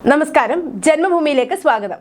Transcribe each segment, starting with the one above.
നമസ്കാരം. ജന്മഭൂമിയിലേക്ക് സ്വാഗതം.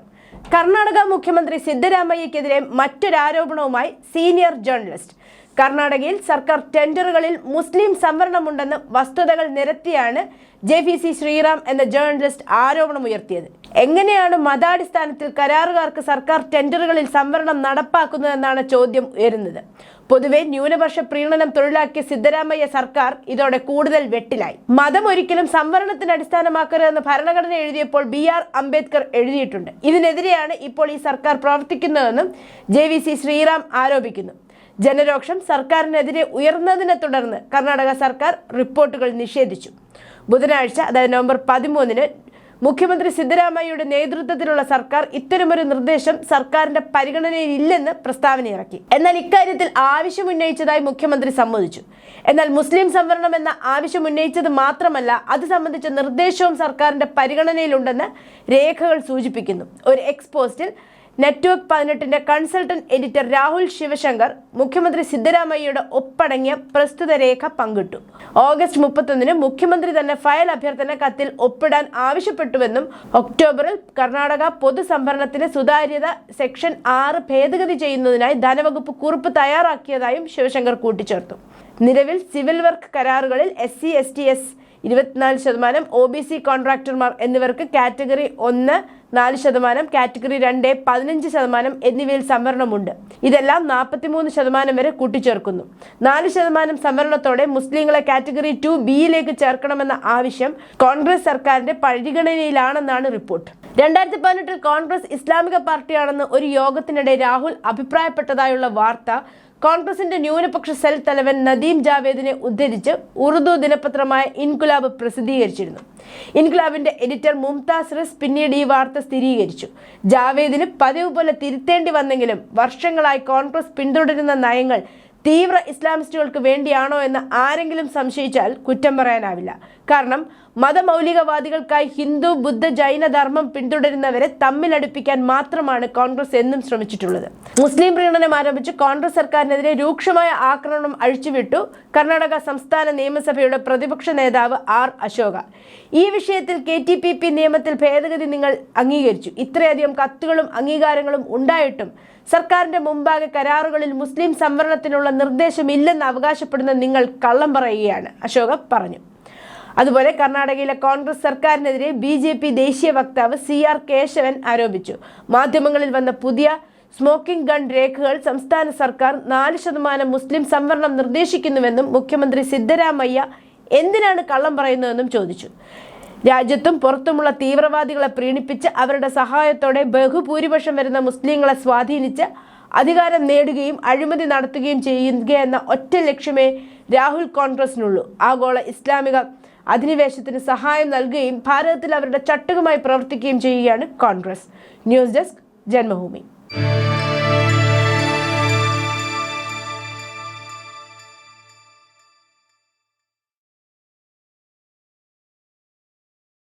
കർണാടക മുഖ്യമന്ത്രി സിദ്ധരാമയ്യക്കെതിരെ മറ്റൊരാരോപണവുമായി സീനിയർ ജേർണലിസ്റ്റ് കർണാടകയിൽ സർക്കാർ ടെൻഡറുകളിൽ മുസ്ലിം സംവരണമുണ്ടെന്ന് വസ്തുതകൾ നിരത്തിയാണ് ജെ പി സി ശ്രീറാം എന്ന ജേർണലിസ്റ്റ് ആരോപണമുയർത്തിയത് എങ്ങനെയാണ് മതാടിസ്ഥാനത്തിൽ കരാറുകാർക്ക് സർക്കാർ ടെൻഡറുകളിൽ സംവരണം നടപ്പാക്കുന്നതെന്നാണ് ചോദ്യം ഉയരുന്നത്. പൊതുവെ ന്യൂനപക്ഷ പ്രീണനം തൊഴിലാക്കിയ സിദ്ധരാമയ്യ സർക്കാർ ഇതോടെ കൂടുതൽ വെട്ടിലായി. മതം ഒരിക്കലും സംവരണത്തിന് അടിസ്ഥാനമാക്കരുതെന്ന് ഭരണഘടന എഴുതിയപ്പോൾ ബി ആർ അംബേദ്കർ എഴുതിയിട്ടുണ്ട്. ഇതിനെതിരെയാണ് ഇപ്പോൾ ഈ സർക്കാർ പ്രവർത്തിക്കുന്നതെന്നും ജെ ശ്രീറാം ആരോപിക്കുന്നു. ജനരോക്ഷം സർക്കാരിനെതിരെ ഉയർന്നതിനെ തുടർന്ന് കർണാടക സർക്കാർ റിപ്പോർട്ടുകൾ നിഷേധിച്ചു. ബുധനാഴ്ച അതായത് നവംബർ പതിമൂന്നിന് മുഖ്യമന്ത്രി സിദ്ധരാമയ്യയുടെ നേതൃത്വത്തിലുള്ള സർക്കാർ ഇത്തരമൊരു നിർദ്ദേശം സർക്കാരിന്റെ പരിഗണനയിലില്ലെന്ന് പ്രസ്താവന ഇറക്കി എന്നാൽ ഇക്കാര്യത്തിൽ ആവശ്യം ഉന്നയിച്ചതായി മുഖ്യമന്ത്രി സമ്മതിച്ചു. എന്നാൽ മുസ്ലിം സംവരണം എന്ന ആവശ്യം ഉന്നയിച്ചത് മാത്രമല്ല അത് സംബന്ധിച്ച നിർദ്ദേശവും സർക്കാരിന്റെ പരിഗണനയിലുണ്ടെന്ന് രേഖകൾ സൂചിപ്പിക്കുന്നു. ഒരു എക്സ് പോസ്റ്റിൽ നെറ്റ്വർക്ക് പതിനെട്ടിന്റെ കൺസൾട്ടന്റ് എഡിറ്റർ രാഹുൽ ശിവശങ്കർ മുഖ്യമന്ത്രി സിദ്ധരാമയ്യയുടെ ഒപ്പടങ്ങിയ പ്രസ്തുത രേഖ പങ്കിട്ടു. ഓഗസ്റ്റ് മുപ്പത്തൊന്നിന് മുഖ്യമന്ത്രി തന്നെ ഫയൽ അഭ്യർത്ഥന കത്തിൽ ഒപ്പിടാൻ ആവശ്യപ്പെട്ടുവെന്നും ഒക്ടോബറിൽ കർണാടക പൊതുസംഭരണത്തിന് സുതാര്യത സെക്ഷൻ ആറ് ഭേദഗതി ചെയ്യുന്നതിനായി ധനവകുപ്പ് കുറിപ്പ് തയ്യാറാക്കിയതായും ശിവശങ്കർ കൂട്ടിച്ചേർത്തു. നിലവിൽ സിവിൽ വർക്ക് കരാറുകളിൽ S C S T S ഇരുപത്തിനാല് ശതമാനം ഒ ബി സി കോൺട്രാക്ടർമാർ എന്നിവർക്ക് കാറ്റഗറി ഒന്ന് നാല് ശതമാനം കാറ്റഗറി രണ്ട് പതിനഞ്ച് ശതമാനം എന്നിവയിൽ സംവരണമുണ്ട്. ഇതെല്ലാം നാൽപ്പത്തിമൂന്ന് ശതമാനം വരെ കൂട്ടിച്ചേർക്കുന്നു. നാല് ശതമാനം സംവരണത്തോടെ മുസ്ലിങ്ങളെ കാറ്റഗറി ടു ബിയിലേക്ക് ചേർക്കണമെന്ന ആവശ്യം കോൺഗ്രസ് സർക്കാരിന്റെ പരിഗണനയിലാണെന്നാണ് റിപ്പോർട്ട്. രണ്ടായിരത്തി പതിനെട്ടിൽ കോൺഗ്രസ് ഇസ്ലാമിക പാർട്ടിയാണെന്ന് ഒരു യോഗത്തിനിടെ രാഹുൽ അഭിപ്രായപ്പെട്ടതായുള്ള വാർത്ത കോൺഗ്രസിന്റെ ന്യൂനപക്ഷ സെൽ തലവൻ നദീം ജാവേദിനെ ഉദ്ധരിച്ച് ഉറുദു ദിനപത്രമായ ഇൻകുലാബ് പ്രസിദ്ധീകരിച്ചിരുന്നു. ഇൻകുലാബിന്റെ എഡിറ്റർ മുംതാസ് റിസ് പിന്നീട് ഈ വാർത്ത സ്ഥിരീകരിച്ചു. ജാവേദിന് പതിവ് പോലെ തിരുത്തേണ്ടി വന്നെങ്കിലും വർഷങ്ങളായി കോൺഗ്രസ് പിന്തുടരുന്ന നയങ്ങൾ തീവ്ര ഇസ്ലാമിസ്റ്റുകൾക്ക് വേണ്ടിയാണോ എന്ന് ആരെങ്കിലും സംശയിച്ചാൽ കുറ്റം പറയാനാവില്ല. കാരണം മതമൗലികവാദികൾക്കായി ഹിന്ദു ബുദ്ധ ജൈന ധർമ്മം പിന്തുടരുന്നവരെ തമ്മിലടുപ്പിക്കാൻ മാത്രമാണ് കോൺഗ്രസ് എന്നും ശ്രമിച്ചിട്ടുള്ളത്. മുസ്ലിം പ്രീണനം ആരംഭിച്ച് കോൺഗ്രസ് സർക്കാരിനെതിരെ രൂക്ഷമായ ആക്രമണം അഴിച്ചുവിട്ടു കർണാടക സംസ്ഥാന നിയമസഭയുടെ പ്രതിപക്ഷ നേതാവ് ആർ അശോക. ഈ വിഷയത്തിൽ കെ ടി പി പി നിയമത്തിൽ ഭേദഗതി നിങ്ങൾ അംഗീകരിച്ചു. ഇത്രയധികം കത്തുകളും അംഗീകാരങ്ങളും ഉണ്ടായിട്ടും സർക്കാരിന്റെ മുമ്പാകെ കരാറുകളിൽ മുസ്ലിം സംവരണത്തിനുള്ള നിർദ്ദേശം ഇല്ലെന്ന് അവകാശപ്പെടുന്ന നിങ്ങൾ കള്ളം പറയുകയാണ്. അശോക പറഞ്ഞു. അതുപോലെ കർണാടകയിലെ കോൺഗ്രസ് സർക്കാരിനെതിരെ ബി ജെ പി ദേശീയ വക്താവ് സി ആർ കേശവൻ ആരോപിച്ചു. മാധ്യമങ്ങളിൽ വന്ന പുതിയ സ്മോക്കിംഗ് ഗൺ രേഖകൾ സംസ്ഥാന സർക്കാർ നാല് ശതമാനം മുസ്ലിം സംവരണം നിർദ്ദേശിക്കുന്നുവെന്നും മുഖ്യമന്ത്രി സിദ്ധരാമയ്യ എന്തിനാണ് കള്ളം പറയുന്നതെന്നും ചോദിച്ചു. രാജ്യത്തും പുറത്തുമുള്ള തീവ്രവാദികളെ പ്രീണിപ്പിച്ച് അവരുടെ സഹായത്തോടെ ബഹുഭൂരിപക്ഷം വരുന്ന മുസ്ലിങ്ങളെ സ്വാധീനിച്ച് അധികാരം നേടുകയും അഴിമതി നടത്തുകയും ചെയ്യുക എന്ന ഒറ്റ ലക്ഷ്യമേ രാഹുൽ കോൺഗ്രസിനുള്ളൂ. ആഗോള ഇസ്ലാമിക അധിനിവേശത്തിന് സഹായം നൽകുകയും ഭാരതത്തിൽ അവരുടെ ചട്ടുകമായി പ്രവർത്തിക്കുകയും ചെയ്യുകയാണ് കോൺഗ്രസ്. News desk Janmabhumi.